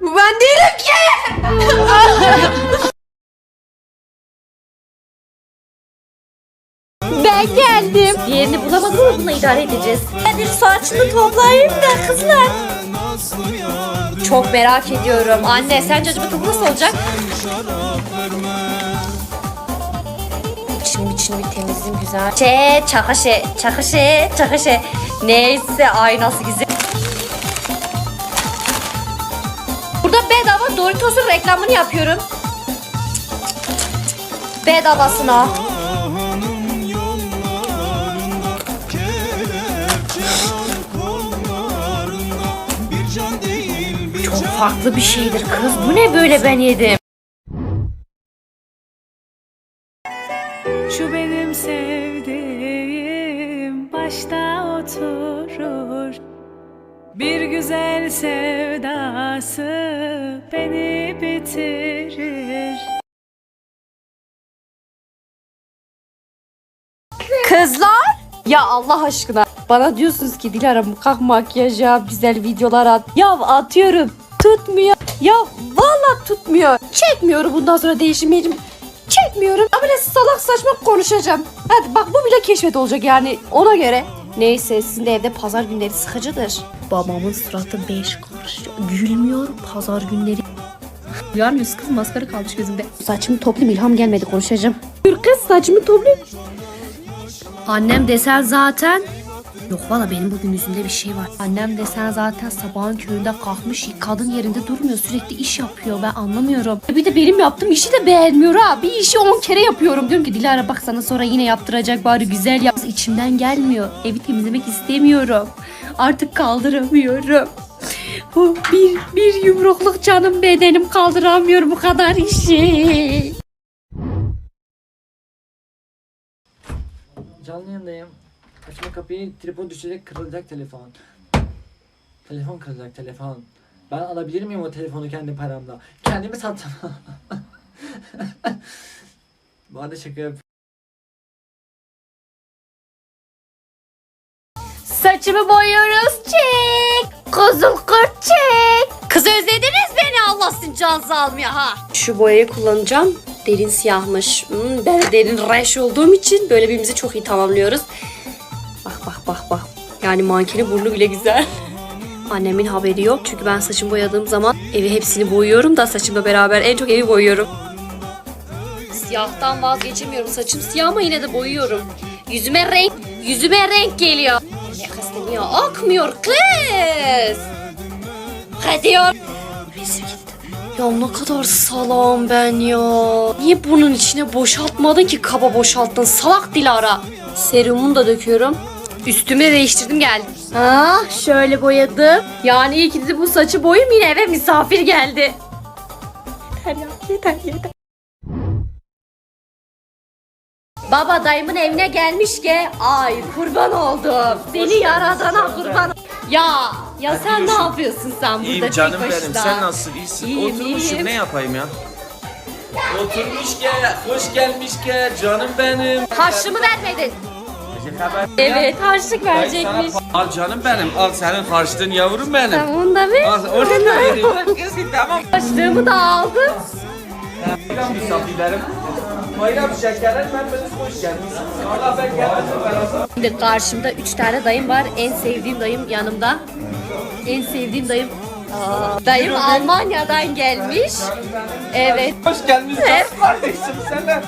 Bu ben değilim ki. Ben geldim. Diğerini bulamadım ama bununla idare edeceğiz. Ben bir saçını toplayayım da kızlar. Çok merak ediyorum. Anne sence acaba tadı nasıl olacak? İçini içini bir temizleyeyim güzel. Şey, çakaşı, çakaşı, çakaşı. Neyse aynası güzel. Doritos'un reklamını yapıyorum. Bedavasına. Çok farklı bir şeydir kız. Bu ne böyle ben yedim? Bir güzel sevdası beni bitirir Kızlar! Ya Allah aşkına. Bana diyorsunuz ki Dilara kalk makyaj yap, güzel videolar at. Ya atıyorum. Tutmuyor. Ya vallahi tutmuyor. Çekmiyorum bundan sonra değişimeyeceğim. Çekmiyorum. Ama böyle salak saçma konuşacağım. Hadi bak bu bile keşfet olacak yani ona göre. Neyse sizin de evde pazar günleri sıkıcıdır. Babamın suratı beş karış. Gülmüyor pazar günleri. Duyar mıyız kız maskara kalmış gözümde. Saçımı toplayayım ilham gelmedi konuşacağım. Dur kız saçımı toplayayım. Annem desen zaten Yok valla benim bugün yüzümde bir şey var. Annem desen zaten sabahın köründe kalkmış kadın yerinde durmuyor sürekli iş yapıyor ben anlamıyorum. Bir de benim yaptığım işi de beğenmiyor ha. Bir işi 10 kere yapıyorum. Diyorum ki Dilara bak sana sonra yine yaptıracak bari güzel yap. İçimden gelmiyor. Evi temizlemek istemiyorum. Artık kaldıramıyorum. Bu bir, bir yumrukluk canım bedenim kaldıramıyor bu kadar işi. Canlı yayındayım. Açma kapıyı tripod düşecek kırılacak telefon. Telefon kırılacak telefon. Ben alabilir miyim o telefonu kendi paramla? Kendimi sattım. Bu arada şaka yap. Saçımı boyuyoruz çek. Kızıl kurt çek. Kız özlediniz beni Allah sizin canınızı almıyor ha. Şu boyayı kullanacağım. Derin siyahmış. Hmm, ben de derin reş olduğum için böyle birbirimizi çok iyi tamamlıyoruz. Bak bak bak. Yani mankenin burnu bile güzel. Annemin haberi yok çünkü ben saçımı boyadığım zaman evi hepsini boyuyorum da saçımla beraber en çok evi boyuyorum. Siyahtan vazgeçemiyorum. Saçım siyah ama yine de boyuyorum. Yüzüme renk, yüzüme renk geliyor. Ne kasteniyor? Akmıyor kız. Gidiyor. Resim gitti. Ya ne kadar salam ben ya. Niye bunun içine boşaltmadın ki kaba boşalttın salak Dilara. Serumumu da döküyorum. Üstümü de değiştirdim geldim. Ha, şöyle boyadım. Yani iyi ki de bu saçı boyum yine eve misafir geldi. Yeter ya yeter yeter. Baba dayımın evine gelmiş ki ay kurban oldum. Seni yaradana kurban. Ya ya sen ne yapıyorsun sen burada İyiyim tek canım başına? benim. Sen nasılsın? İyisin. İyiyim, Oturmuşum iyiyim. ne yapayım ya? Oturmuş gel, hoş gelmiş gel canım benim. Harçlığımı vermedin. Haber- Evet harçlık verecekmiş. Al canım benim. Al senin harçlığın yavrum benim. Tamam da ver. Al orada da vereyim. Kızım tamam. Harçlığımı da aldım. Bayram misafirlerim. Bayram şekerler ben böyle hoş gelmişsiniz. Allah ben gelmedim. Şimdi karşımda üç tane dayım var. En sevdiğim dayım yanımda. En sevdiğim dayım. Aa, dayım Almanya'dan gelmiş. Evet. Hoş gelmişsin Evet. kardeşim sen de.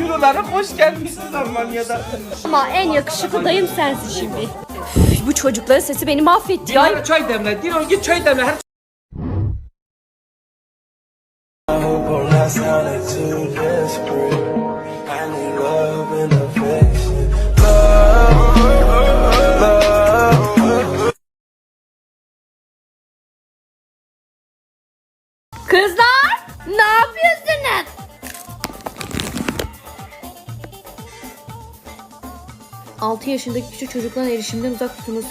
Eurolara hoş gelmişsin Almanya'da. Ama en yakışıklı dayım sensin şimdi. Üf, bu çocukların sesi beni mahvetti ya. Dilara çay demle. Dilara git çay demle. Her hope I'm not sounding too desperate. 6 yaşındaki küçük çocukların erişimden uzak tutunuz.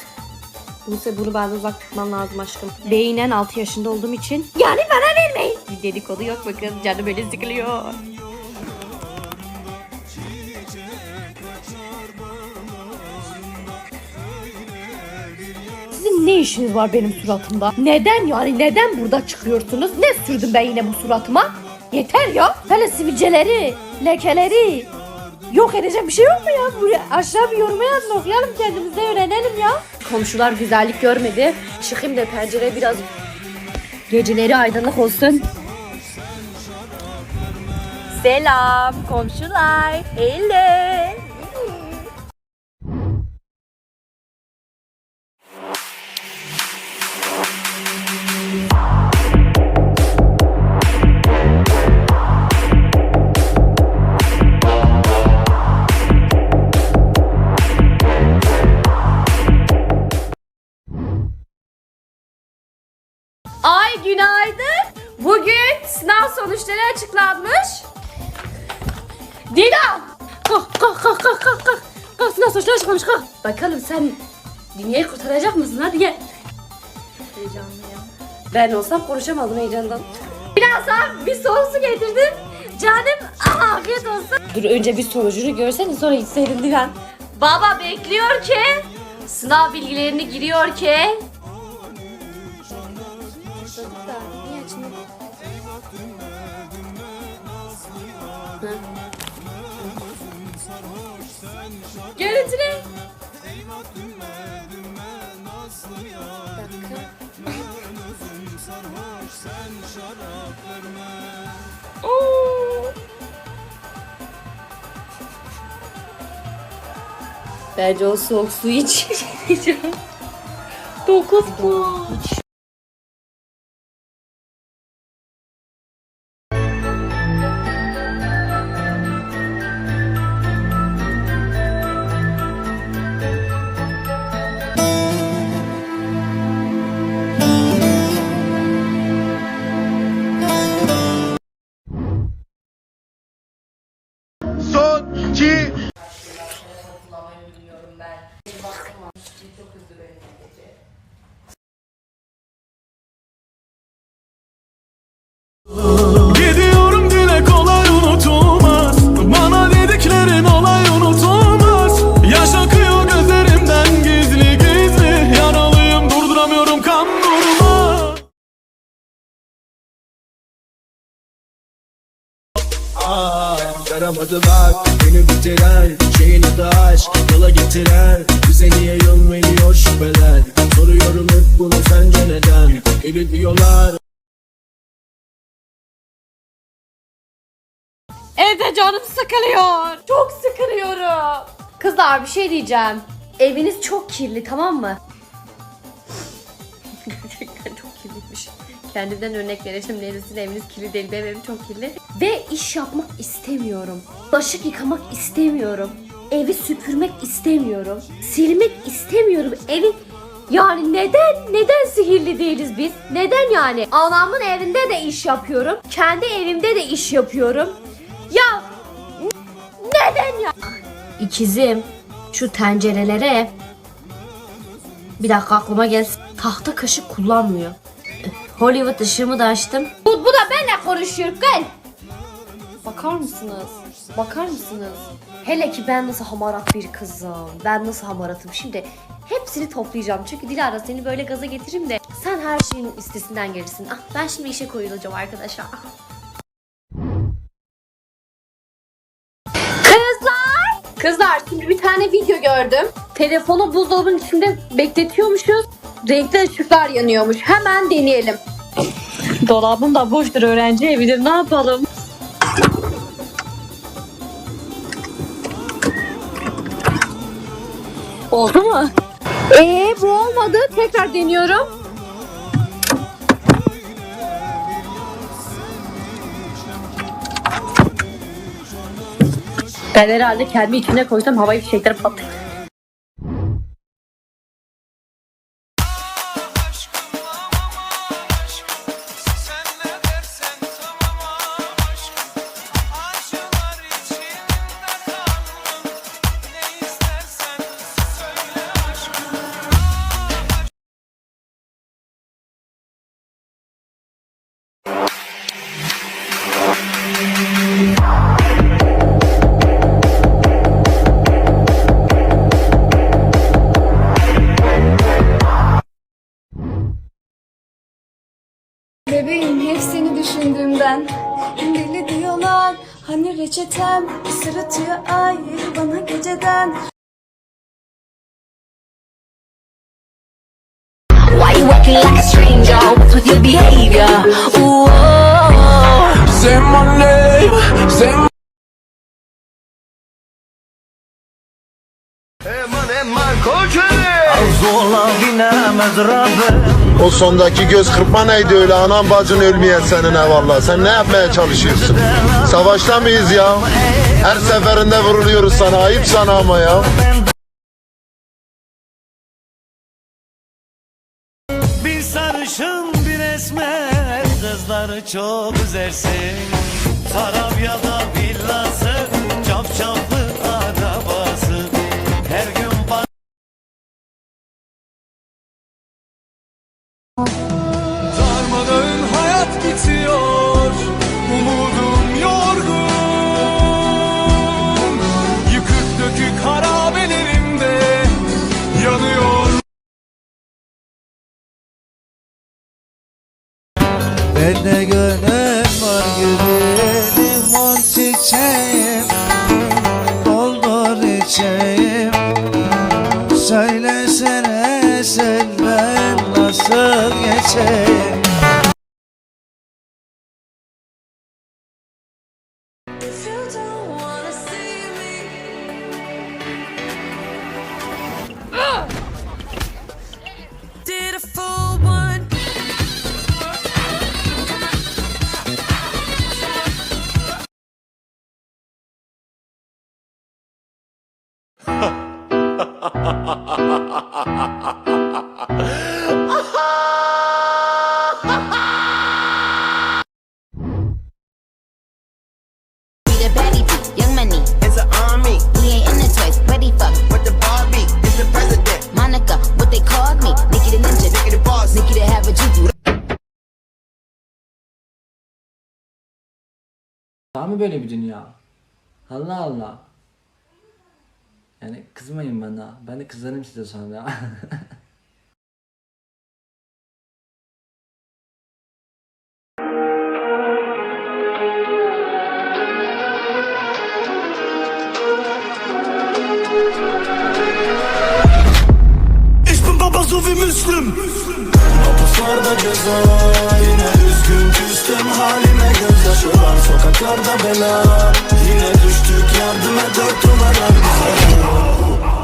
Buse bunu benden uzak tutman lazım aşkım. Beynen 6 yaşında olduğum için yani bana vermeyin. Bir dedikodu yok bakın canım böyle sıkılıyor. Sizin ne işiniz var benim suratımda? Neden yani neden burada çıkıyorsunuz? Ne sürdüm ben yine bu suratıma? Yeter ya. Hele sivilceleri, lekeleri yok edecek bir şey yok mu ya? Buraya aşağı bir yoruma yazın okuyalım kendimize öğrenelim ya. Komşular güzellik görmedi. Çıkayım da pencere biraz geceleri aydınlık olsun. Selam komşular. Hello. Günaydın. Bugün sınav sonuçları açıklanmış. Dila! Kalk kalk kalk kalk kalk kalk. Kalk sınav sonuçları açıklanmış kalk. Bakalım sen dünyayı kurtaracak mısın? Hadi gel. Heyecanlıyım. Ben olsam konuşamazdım heyecandan. Birazdan bir soğuk su getirdim. Canım ah, afiyet olsun. Dur önce bir sonucunu görsen sonra gitseydin Dilan. Baba bekliyor ki. Sınav bilgilerini giriyor ki. Hı. Görüntüle. Bence o soğuk su içmeyeceğim. 9 puan. Yaramadılar beni bitiren Şeyin adı aşk yola getiren Bize niye yol veriyor şüpheler Soruyorum hep bunu sence neden Eli diyorlar Evde canım sıkılıyor. Çok sıkılıyorum. Kızlar bir şey diyeceğim. Eviniz çok kirli tamam mı? Gerçekten çok kirliymiş. Kendimden örnek vereceğim. Neresin eviniz kirli değil. Benim evim çok kirli. Ve iş yapmak istemiyorum. Bulaşık yıkamak istemiyorum. Evi süpürmek istemiyorum. Silmek istemiyorum. Evi yani neden? Neden sihirli değiliz biz? Neden yani? Anamın evinde de iş yapıyorum. Kendi evimde de iş yapıyorum. Ya neden ya? İkizim şu tencerelere bir dakika aklıma gelsin. Tahta kaşık kullanmıyor. Hollywood ışığımı da açtım. Bu, bu da benimle konuşuyor gel. Bakar mısınız? Bakar mısınız? Hele ki ben nasıl hamarat bir kızım. Ben nasıl hamaratım. Şimdi hepsini toplayacağım. Çünkü Dilara seni böyle gaza getiririm de sen her şeyin üstesinden gelirsin. Ah, ben şimdi işe koyulacağım arkadaşlar. Ah. Kızlar! Kızlar şimdi bir tane video gördüm. Telefonu buzdolabının içinde bekletiyormuşuz. Renkli ışıklar yanıyormuş. Hemen deneyelim. Dolabım da boştur öğrenci evidir ne yapalım? Oldu mu? Ee bu olmadı. Tekrar deniyorum. Ben herhalde kendi içine koysam havayı fişekleri patlayacak. Düşündüğümden Deli diyorlar hani reçetem Sırıtıyor ay bana geceden Why you acting like a stranger? What's with your behavior? Ooh, oh, oh. Say my name, say my O sondaki göz kırpma neydi öyle anam bacın ölmeyen senin eyvallah. Sen ne yapmaya çalışıyorsun? Savaşta mıyız ya? Her seferinde vuruluyoruz sana ayıp sana ama ya. Bir sarışın bir esmer Kızları çok üzersin Tarabya'da Nasıl Var mı böyle bir dünya? Allah Allah. Yani kızmayın bana. Ben de kızarım size sonra. Ich bin Baba so wie Müslüm Mahpuslarda ceza Yine üzgün küstüm halime gözyaşı var. Sokaklarda bela Yine düştük yardım et dört numara bize